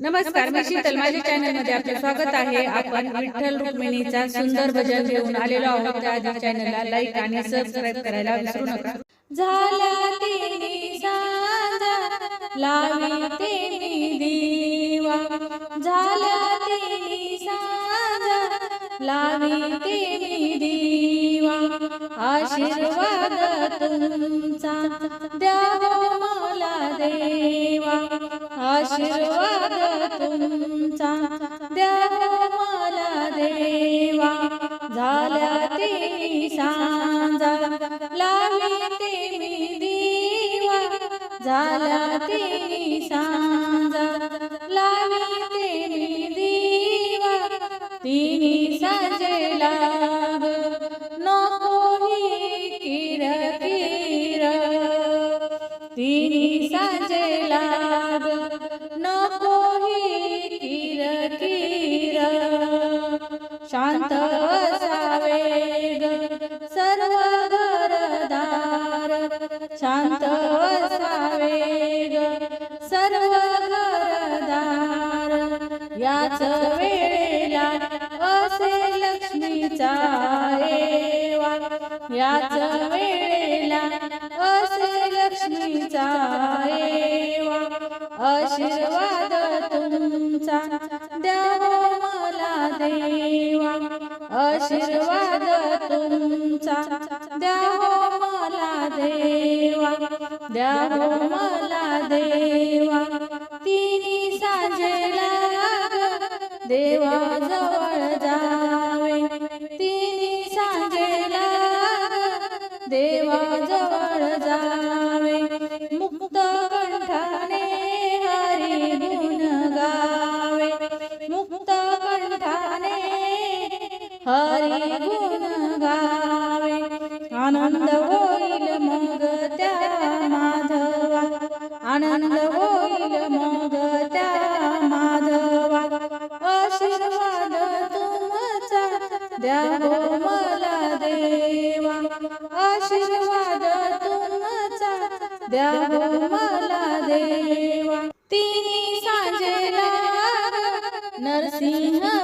नमस्कार मी शीतल माझ्या चॅनलमध्ये आपले स्वागत आहे. आपण विठ्ठल रुक्मिणीचा सुंदर भजन घेऊन आलेलो आहोत. त्या आधी चॅनलला लाईक आणि सबस्क्राईब करायला विसरू नका. झाला तिन्ही सांजा लावी तिन्ही दिवा. झाला तिन्ही सांजा लावी तिन्ही दिवा. आशीर्वाद तुमचा द्यावो. मला देवा. झाल्या ते सांजा लावी ते मी देवा. झाल्या ते सांजा लावी ते मी देवा. तिने सांजे शांत असावे सर्व घरदार शांत असावे सर्व घरदार याच वेळेला असे लक्ष्मीचा येवा याच वेळेला असे लक्ष्मीचा येवा आशीर्वाद आशीर्वाद तुमचा द्या हो मला देवा. द्या हो मला देवा तिन्ही साजेला देवा जवळ जा. गुण गावे आनंद होईल मग त्या माधवा. आनंद होईल मग त्या माधवा. आशीर्वाद तुमचा द्यावो मला देवा. आशीर्वाद तुमचा द्यावो मला देवा. तिन्ही साजेला नरसिंह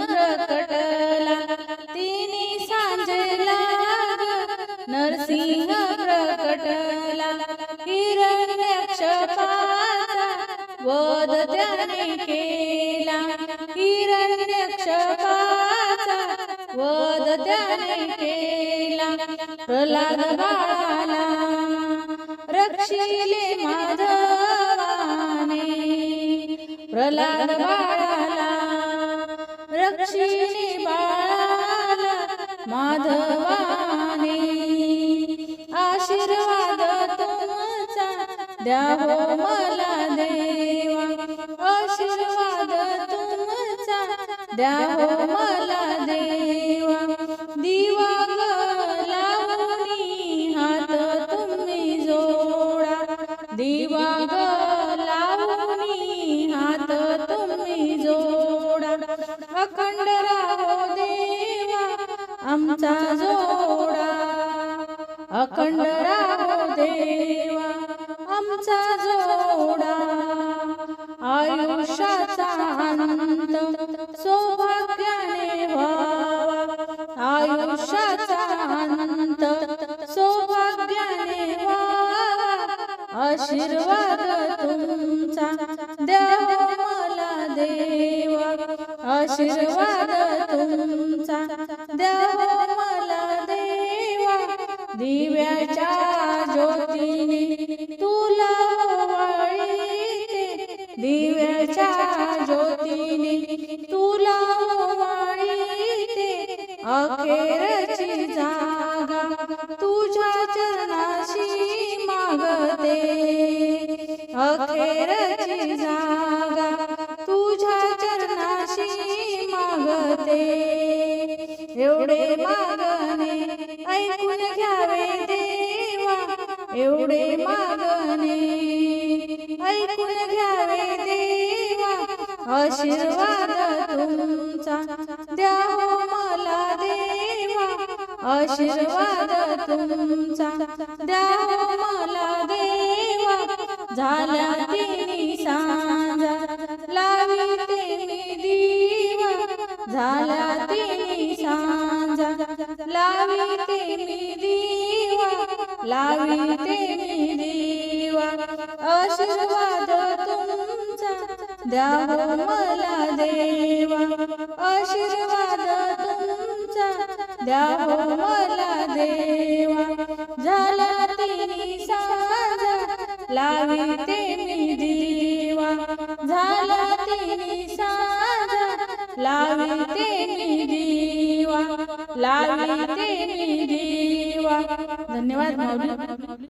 हिरण्यक्षपाचा वध त्याने केला हिरण्यक्षपाचा वध त्याने केला प्रल्हाद बाळाला रक्षिले माधवाने प्रल्हाद बाळाला रक्षिले द्यावो मला देवा आशीर्वाद तुमचा द्यावो मला देवा. दिवा लावणी हात तुम्ही जोडा. दिवा लावणी हात तुम्ही जोडा. अखंड राहो देवा आमचा जोडा. अखंड आमचा जोडा. आयुष्याचा आनंद सौभाग्याने व्हावा. आयुष्याचा आनंद सौभाग्याने व्हावा. आशीर्वाद तुमचा देव मला देवा. आशीर्वाद तुमचा देव मला देवा. दिव्याच्या तुला वाळीते अखेरची जागा तुझ्या चरणाशी मागते. अखेरची जागा तुझ्या चरणाशी मागते. एवढे मागणे ऐकून घ्यावे देवा एवढे मागणे आशीर्वाद तुमचा द्यावो मला देवा. आशीर्वाद तुमचा द्यावो मला देवा. झाल्या तिनी सांजा लाविते मी दिवा. झाल्या तिनी सांजा लाविते मी दिवा. लाविते मी दिवा. आशीर्वाद द्यावो मला देवा आशीर्वाद तुमचा द्यावो मला देवा. झाला तिन्ही साजा लाविते मी दिवा झाला तिन्ही साजा लाविते मी दिवा लाविते मी दिवा धन्यवाद माऊली.